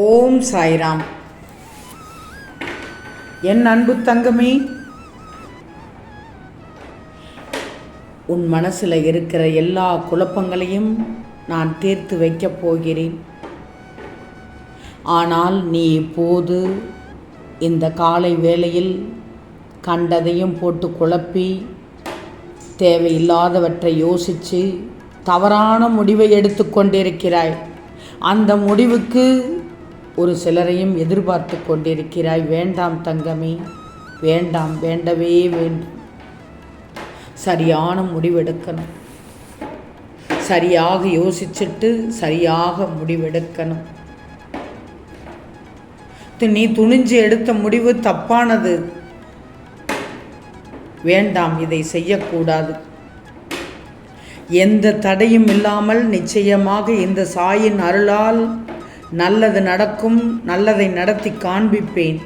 ஓம் சாய்ராம். என் அன்பு தங்கமே உன் மனசில் இருக்கிற எல்லா குழப்பங்களையும் நான் தீர்த்து வைக்கப் போகிறேன். ஆனால் நீ இப்போது இந்த காலை வேளையில் கண்டதையும் போட்டு குழப்பி தேவையில்லாதவற்றை யோசித்து தவறான முடிவை எடுத்துக்கொண்டிருக்கிறாய் அந்த முடிவுக்கு ஒரு சிலரையும் எதிர்பார்த்து கொண்டிருக்கிறாய். வேண்டாம் தங்கமே வேண்டாம் வேண்டவே வேண்டும் சரியான முடிவெடுக்கணும். சரியாக யோசிச்சுட்டு சரியாக முடிவெடுக்கணும். நீ துணிஞ்சு எடுத்த முடிவு தப்பானது. வேண்டாம் இதை செய்யக்கூடாது. எந்த தடையும் இல்லாமல் நிச்சயமாக இந்த சாயின் அருளால் நல்லது நடக்கும் நல்லதை நடத்தி காண்பிப்பேன்.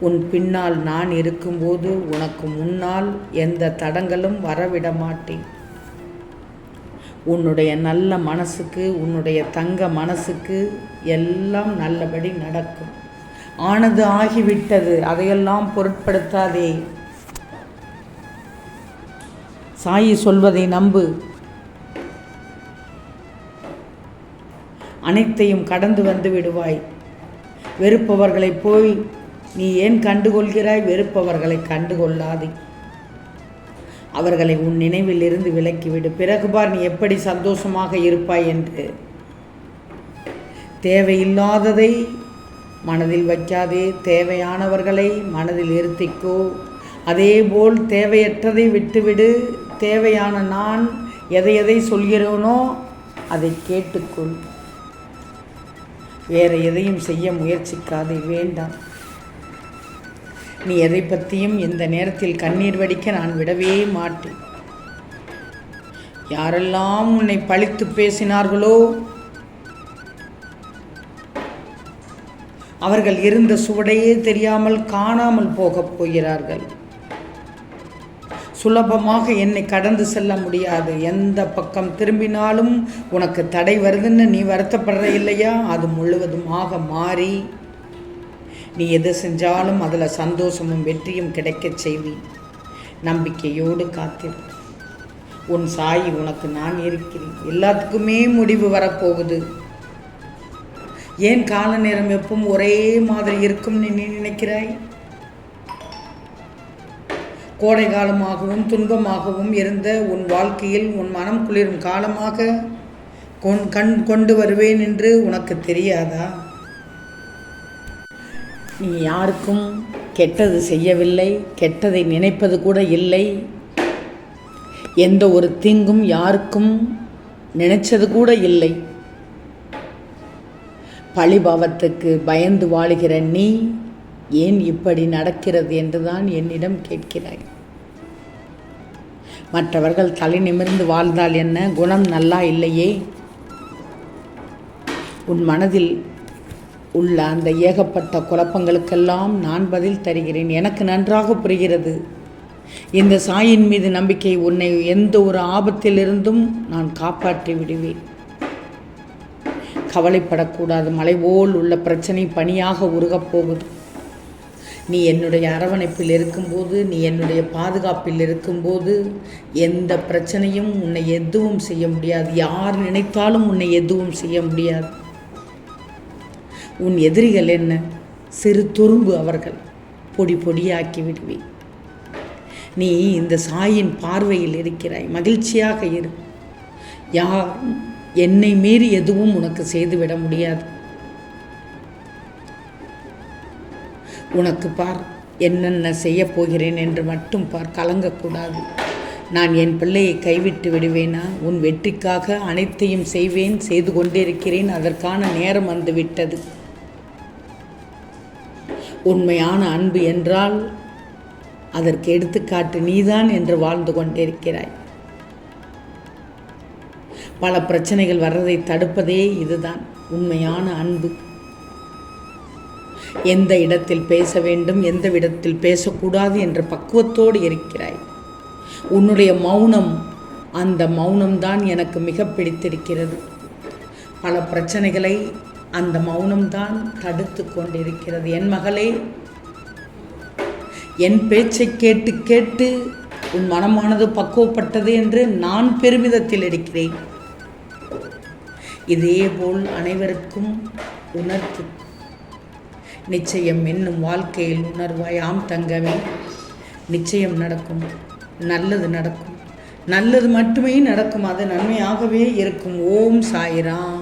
உன் பின்னால் நான் இருக்கும்போது உனக்கு முன்னால் எந்த தடங்களும் வரவிட மாட்டேன். உன்னுடைய நல்ல மனசுக்கு உன்னுடைய தங்க மனசுக்கு எல்லாம் நல்லபடி நடக்கும். ஆனது ஆகிவிட்டது அதையெல்லாம் பொருட்படுத்தாதே. சாயி சொல்வதை நம்பு. அனைத்தையும் கடந்து வந்து விடுவாய். வெறுப்பவர்களை போய் நீ ஏன் கண்டுகொள்கிறாய்? வெறுப்பவர்களை கண்டுகொள்ளாதே. அவர்களை உன் நினைவில் இருந்து விலக்கிவிடு. பிறகு பார் நீ எப்படி சந்தோஷமாக இருப்பாய் என்று. தேவையில்லாததை மனதில் வைக்காதே. தேவையானவர்களை மனதில் இருத்திக்கோ. அதேபோல் தேவையற்றதை விட்டுவிடு. தேவையான நான் எதை எதை சொல்கிறேனோ அதை கேட்டுக்கொள். வேற எதையும் செய்ய முயற்சிக்காதே வேண்டாம். நீ எதை பற்றியும் இந்த நேரத்தில் கண்ணீர் வடிக்க நான் விடவே மாட்டேன். யாரெல்லாம் உன்னை பழித்து பேசினார்களோ அவர்கள் இருந்த சுவடையே தெரியாமல் காணாமல் போகப் போகிறார்கள். சுலபமாக என்னை கடந்து செல்ல முடியாது. எந்த பக்கம் திரும்பினாலும் உனக்கு தடை வருதுன்னு நீ வருத்தப்படுற இல்லையா? அது முழுவதுமாக மாறி நீ எது செஞ்சாலும் அதில் சந்தோஷமும் வெற்றியும் கிடைக்கச் செய்வேன் நம்பிக்கையோடு காத்திரு. உன் சாய் உனக்கு நான் இருக்கிறேன். எல்லாத்துக்குமே முடிவு வரப்போகுது. ஏன் கால நேரம் எப்பவும் ஒரே மாதிரி இருக்கும்னு நீ நினைக்கிறாய்? கோடை காலமாகவும் துன்பமாகவும் இருந்த உன் வாழ்க்கையில் உன் மனம் குளிரும் காலமாக கொண் கண் கொண்டு வருவேன் என்று உனக்கு தெரியாதா? நீ யாருக்கும் கெட்டது செய்யவில்லை கெட்டதை நினைப்பது கூட இல்லை. எந்த ஒரு தீங்கும் யாருக்கும் நினைச்சது கூட இல்லை. பழிபாவத்துக்கு பயந்து வாழுகிற நீ ஏன் இப்படி நடக்கிறது என்றுதான் என்னிடம் கேட்கிறாய். மற்றவர்கள் தலை நிமிர்ந்து வாழ்ந்தால் என்ன? குணம் நல்லா இல்லையே? உன் மனதில் உள்ள அந்த ஏகப்பட்ட குழப்பங்களுக்கெல்லாம் நான் பதில் தருகிறேன். எனக்கு நன்றாக புரிகிறது. இந்த சாயின் மீது நம்பிக்கை உன்னை எந்த ஒரு ஆபத்திலிருந்தும் நான் காப்பாற்றி விடுவேன். கவலைப்படக்கூடாது. மலை போல் உள்ள பிரச்சனை பணியாக உருகப் போகுது. நீ என்னுடைய அரவணைப்பில் இருக்கும்போது நீ என்னுடைய பாதுகாப்பில் இருக்கும்போது எந்த பிரச்சனையும் உன்னை எதுவும் செய்ய முடியாது. யார் நினைத்தாலும் உன்னை எதுவும் செய்ய முடியாது. உன் எதிரிகள் என்ன? சிறு துரும்பு அவர்கள். பொடி பொடியாக்கி விடுவேன். நீ இந்த சாயின் பார்வையில் இருக்கிறாய். மகிழ்ச்சியாக இரு. யார்? என்னை மீறி எதுவும் உனக்கு செய்துவிட முடியாது. உனக்கு பார் என்னென்ன செய்ய போகிறேன் என்று மட்டும் பார் கலங்கக்கூடாது. நான் என் பிள்ளையை கைவிட்டு விடுவேனா? உன் வெற்றிக்காக அனைத்தையும் செய்வேன் செய்து கொண்டிருக்கிறேன் அதற்கான நேரம் வந்துவிட்டது உண்மையான அன்பு என்றால் அதற்கு எடுத்துக்காட்டு நீதான் என்று வாழ்ந்து கொண்டிருக்கிறாய். பல பிரச்சனைகள் வர்றதை தடுப்பதே இதுதான் உண்மையான அன்பு. எந்த இடத்தில் பேச வேண்டும் எந்த இடத்தில் பேசக்கூடாது என்ற பக்குவத்தோடு இருக்கிறாய். உன்னுடைய மௌனம் அந்த மௌனம்தான் எனக்கு மிக பிடித்திருக்கிறது. பல பிரச்சனைகளை அந்த மௌனம்தான் தடுத்து கொண்டிருக்கிறது. என் மகளே என் பேச்சை கேட்டு கேட்டு உன் மனமானது பக்குவப்பட்டது என்று நான் பெருமிதத்தில் இருக்கிறேன். இதேபோல் அனைவருக்கும் உணர்த்து நிச்சயம் என்னும் வாழ்க்கையில் உணர்வாய் ஆம் தங்கமே நிச்சயம் நடக்கும். நல்லது நடக்கும். நல்லது மட்டுமே நடக்கும். அது நன்மையாகவே இருக்கும். ஓம் சாயிராம்.